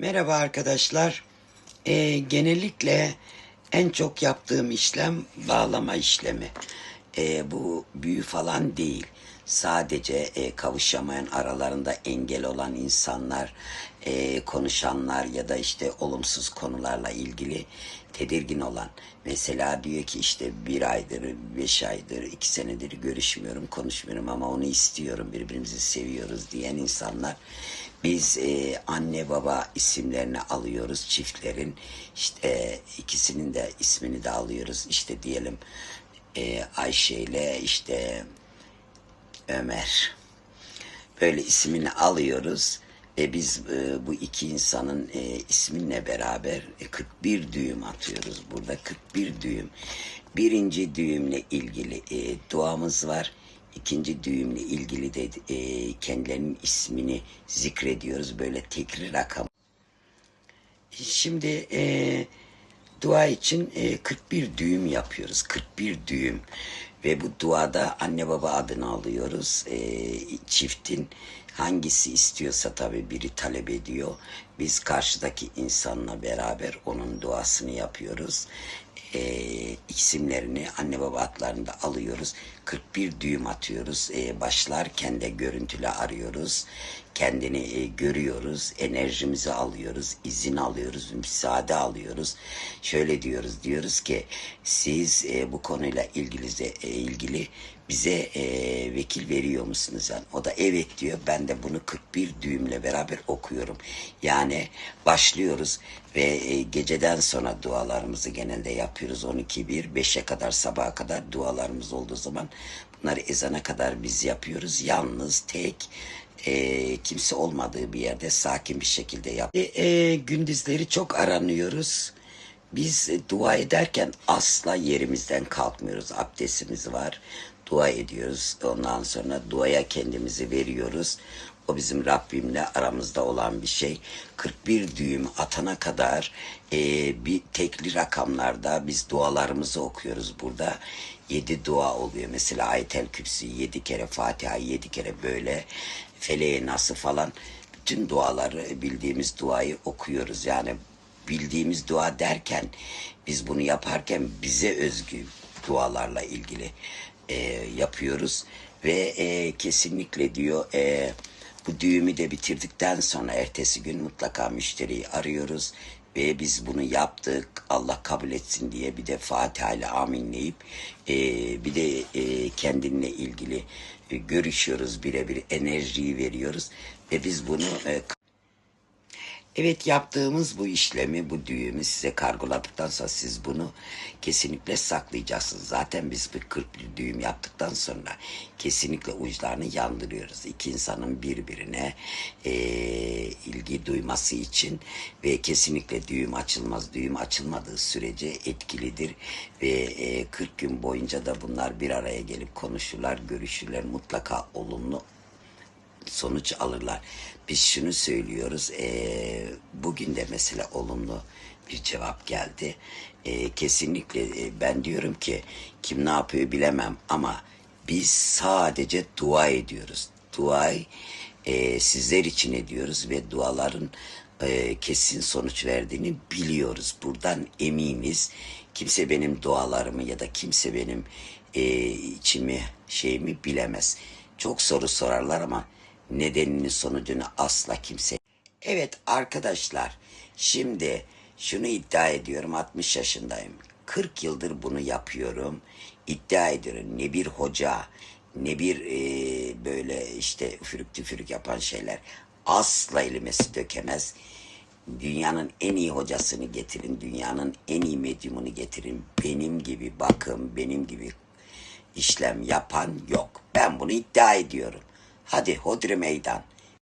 Merhaba arkadaşlar. Ee, genellikle en çok yaptığım işlem bağlama işlemi. Ee, bu büyü falan değil. Sadece e, kavuşamayan aralarında engel olan insanlar, e, konuşanlar ya da işte olumsuz konularla ilgili tedirgin olan. Mesela diyor ki işte bir aydır, beş aydır, iki senedir görüşmüyorum, konuşmuyorum ama onu istiyorum, birbirimizi seviyoruz diyen insanlar. Biz e, anne baba isimlerini alıyoruz çiftlerin. işte e, ikisinin de ismini de alıyoruz. İşte diyelim e, Ayşe ile işte Ömer. Böyle ismini alıyoruz ve biz e, bu iki insanın e, isminle beraber e, 41 düğüm atıyoruz. Burada 41 düğüm. Birinci düğümle ilgili e, duamız var. İkinci düğümle ilgili de e, kendilerinin ismini zikrediyoruz. Böyle tekri rakam. Şimdi e, dua için e, 41 düğüm yapıyoruz. 41 düğüm. Ve bu duada anne baba adını alıyoruz. E, çiftin hangisi istiyorsa tabii biri talep ediyor. Biz karşıdaki insanla beraber onun duasını yapıyoruz. E, isimlerini anne baba adlarını da alıyoruz. 41 düğüm atıyoruz. E, başlarken de görüntülü arıyoruz. Kendini e, görüyoruz. Enerjimizi alıyoruz. izin alıyoruz. Müsaade alıyoruz. Şöyle diyoruz. Diyoruz ki siz e, bu konuyla ilgili, e, ilgili bize e, vekil veriyor musunuz? Yani o da evet diyor. Ben de bunu 41 düğümle beraber okuyorum. Yani başlıyoruz ve e, geceden sonra dualarımızı genelde yapıyoruz. 12-1, 5'e kadar sabaha kadar dualarımız olduğu zaman bunları ezana kadar biz yapıyoruz. Yalnız tek e, kimse olmadığı bir yerde sakin bir şekilde yap. E, e, gündüzleri çok aranıyoruz. Biz dua ederken asla yerimizden kalkmıyoruz. Abdestimiz var. Dua ediyoruz. Ondan sonra duaya kendimizi veriyoruz. O bizim Rabbimle aramızda olan bir şey. 41 düğüm atana kadar e, bir tekli rakamlarda biz dualarımızı okuyoruz burada. 7 dua oluyor. Mesela Ayetel Kürsi 7 kere, Fatiha 7 kere böyle. Feleğe Nas'ı falan. Bütün duaları bildiğimiz duayı okuyoruz. Yani bildiğimiz dua derken biz bunu yaparken bize özgü dualarla ilgili e, yapıyoruz. Ve e, kesinlikle diyor e, bu düğümü de bitirdikten sonra ertesi gün mutlaka müşteriyi arıyoruz. Ve biz bunu yaptık Allah kabul etsin diye bir de Fatiha ile aminleyip e, bir de e, kendinle ilgili e, görüşüyoruz birebir enerjiyi veriyoruz. Ve biz bunu e, Evet yaptığımız bu işlemi, bu düğümü size kargoladıktan sonra siz bunu kesinlikle saklayacaksınız. Zaten biz bir 40 düğüm yaptıktan sonra kesinlikle uçlarını yandırıyoruz. İki insanın birbirine e, ilgi duyması için ve kesinlikle düğüm açılmaz. Düğüm açılmadığı sürece etkilidir ve e, 40 gün boyunca da bunlar bir araya gelip konuşurlar, görüşürler. Mutlaka olumlu sonuç alırlar. Biz şunu söylüyoruz. E, bugün de mesela olumlu bir cevap geldi. E, kesinlikle e, ben diyorum ki kim ne yapıyor bilemem ama biz sadece dua ediyoruz. Duayı e, sizler için ediyoruz ve duaların e, kesin sonuç verdiğini biliyoruz. Buradan eminiz. Kimse benim dualarımı ya da kimse benim e, içimi şeyimi bilemez. Çok soru sorarlar ama nedenini sonucunu asla kimse. Evet arkadaşlar şimdi şunu iddia ediyorum 60 yaşındayım. 40 yıldır bunu yapıyorum. İddia ediyorum ne bir hoca ne bir e, böyle işte üfürük tüfürük yapan şeyler asla elime su dökemez. Dünyanın en iyi hocasını getirin, dünyanın en iyi medyumunu getirin. Benim gibi bakın, benim gibi işlem yapan yok. Ben bunu iddia ediyorum. Hadi hodri meydan.